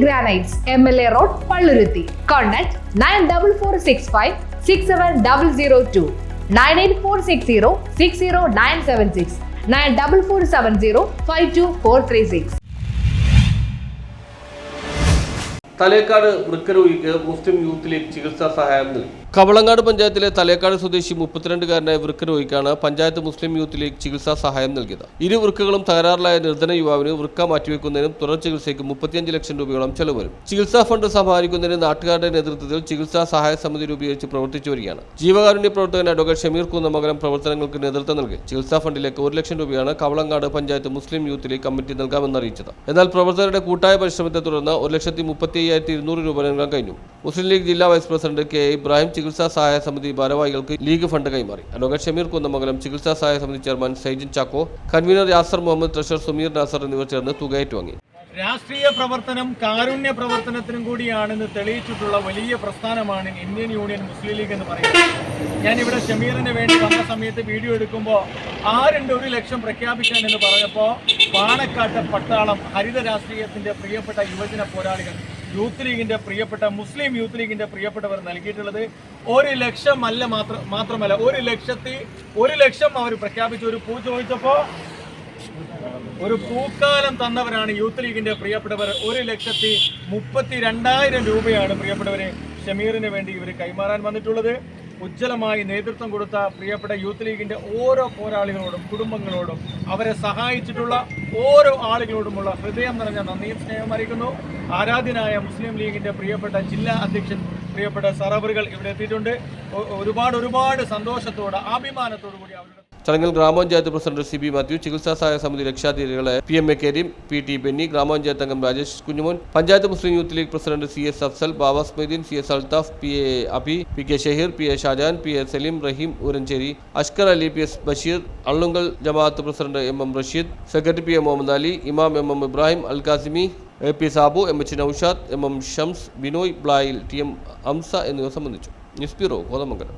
Granites, MLA Road, Palluruthi. Contact 944656 67002 98460 60976 94470 52436. Thalekkad വൃക്കരോഗിക്ക് Muslim Youth League ചികിത്സാ സഹായം നൽകി കവളങ്ങാട് പഞ്ചായത്തിലെ തലേക്കാട് സ്വദേശി മുപ്പത്തിരണ്ടുകാരനായ വൃക്ക രോഗിക്കാണ് പഞ്ചായത്ത് മുസ്ലിം യൂത്ത് ലീഗ് ചികിത്സാ സഹായം നൽകിയത്. ഇരു വൃക്കകളും തകരാറിലായ നിർധന യുവാവിന് വൃക്ക മാറ്റിവെക്കുന്നതിനും തുടർ ചികിത്സയ്ക്ക് മുപ്പത്തിയഞ്ച് ലക്ഷം രൂപയോളം ചെലവരും വരും. ചികിത്സാ ഫണ്ട് സമാഹരിക്കുന്നതിന് നാട്ടുകാരുടെ നേതൃത്വത്തിൽ ചികിത്സാ സഹായ സമിതി രൂപീകരിച്ച് പ്രവർത്തിച്ചു വരികയാണ്. ജീവകാരുണ്യ പ്രവർത്തകൻ അഡ്വക്കേറ്റ് ഷമീർ കുന്നമകലം പ്രവർത്തനങ്ങൾക്ക് നേതൃത്വം നൽകി. ചികിത്സാ ഫണ്ടിലേക്ക് ഒരു ലക്ഷം രൂപയാണ് Kavalangad panchayat Muslim Youth League committee നൽകാമെന്ന് അറിയിച്ചത്. എന്നാൽ പ്രവർത്തകരുടെ കൂട്ടായ പരിശ്രമത്തെ തുടർന്ന് ഒരു ലക്ഷത്തി മുപ്പത്തി അയ്യായിരത്തി ഇരുന്നൂറ് രൂപ നൽകാൻ കഴിഞ്ഞു. മുസ്ലിം ലീഗ് ജില്ലാ വൈസ് പ്രസിഡന്റ് കെ ഇബ്രാഹിം ചികിത്സാ സഹായ സമിതി ഭാരവാഹികൾക്ക് ലീഗ് ഫണ്ട് കൈമാറി. അലോക ഷമീർ കുന്നമംഗലം ചികിത്സാ സഹായ സമിതി chairman Saijin Chacko convener Yasar Muhammad treasurer Sumeer Nasar എന്നിവർ ചേർന്ന് തുക ഏറ്റുവാങ്ങി. രാഷ്ട്രീയ പ്രവർത്തനം കാരുണ്യ പ്രവർത്തനത്തിനും കൂടിയാണെന്ന് തെളിയിച്ചിട്ടുള്ള വലിയ പ്രസ്ഥാനമാണ് ഇന്ത്യൻ യൂണിയൻ മുസ്ലിം ലീഗ് എന്ന് പറയുന്നത്. ഞാനിവിടെ ഷമീറിന് വേണ്ടി വന്ന സമയത്ത് വീഡിയോ എടുക്കുമ്പോൾ ആരുണ്ട് ഒരു ലക്ഷം പ്രഖ്യാപിക്കാൻ എന്ന് പറഞ്ഞപ്പോൾ പാണക്കാട്ട് പട്ടാളം ഹരിത രാഷ്ട്രീയത്തിന്റെ പ്രിയപ്പെട്ട യുവജന പോരാളികൾ. യൂത്ത് ലീഗിന്റെ പ്രിയപ്പെട്ട മുസ്ലിം യൂത്ത് ലീഗിന്റെ പ്രിയപ്പെട്ടവർ നൽകിയിട്ടുള്ളത് ഒരു ലക്ഷം അല്ല മാത്രം മാത്രമല്ല ഒരു ലക്ഷത്തി ഒരു ലക്ഷം അവർ പ്രഖ്യാപിച്ചു. ഒരു പൂ ചോദിച്ചപ്പോൾ ഒരു പൂക്കാലം തന്നവരാണ് യൂത്ത് ലീഗിന്റെ പ്രിയപ്പെട്ടവർ. ഒരു ലക്ഷത്തി മുപ്പത്തി രണ്ടായിരം രൂപയാണ് പ്രിയപ്പെട്ടവരെ ഷമീറിന് വേണ്ടി ഇവർ കൈമാറാൻ വന്നിട്ടുള്ളത്. ഉജ്ജ്വലമായി നേതൃത്വം കൊടുത്ത പ്രിയപ്പെട്ട യൂത്ത് ലീഗിന്റെ ഓരോ പോരാളികളോടും കുടുംബങ്ങളോടും അവരെ സഹായിച്ചിട്ടുള്ള ഓരോ ആളുകളോടുമുള്ള ഹൃദയം നിറഞ്ഞ നന്ദിയും സ്നേഹം അറിയിക്കുന്നു. ആരാധ്യനായ മുസ്ലിം ലീഗിന്റെ പ്രിയപ്പെട്ട ജില്ലാ അധ്യക്ഷൻ പ്രിയപ്പെട്ട സറബറുകൾ ഇവിടെ എത്തിയിട്ടുണ്ട്. ഒരുപാട് ഒരുപാട് സന്തോഷത്തോടെ അഭിമാനത്തോടു കൂടി അവരുടെ ചടങ്ങിൽ ഗ്രാമപഞ്ചായത്ത് പ്രസിഡന്റ് സി ബി മാത്യു ചികിത്സാ സഹായ സമിതി രക്ഷാധികാരികളെ P M A Kareem P T Benny ഗ്രാമപഞ്ചായത്ത് അംഗം Rajesh Kunjumon panchayat Muslim Youth League president C S Afsal Baba Smaideen C S Althaf P A Abi P K Shaheer P A Shajan P A Saleem Raheem Uranchery Ashkar Ali P S Basheer Allungal Jamaath president M M Rasheed secretary P M Muhammad Ali ഇമാം M M Ibrahim Al Qasimi A P Sabu M H Noushad M M Shams Binoy Blayil T M Hamsa എന്നിവർ സംബന്ധിച്ചു. News bureau Kothamangalam.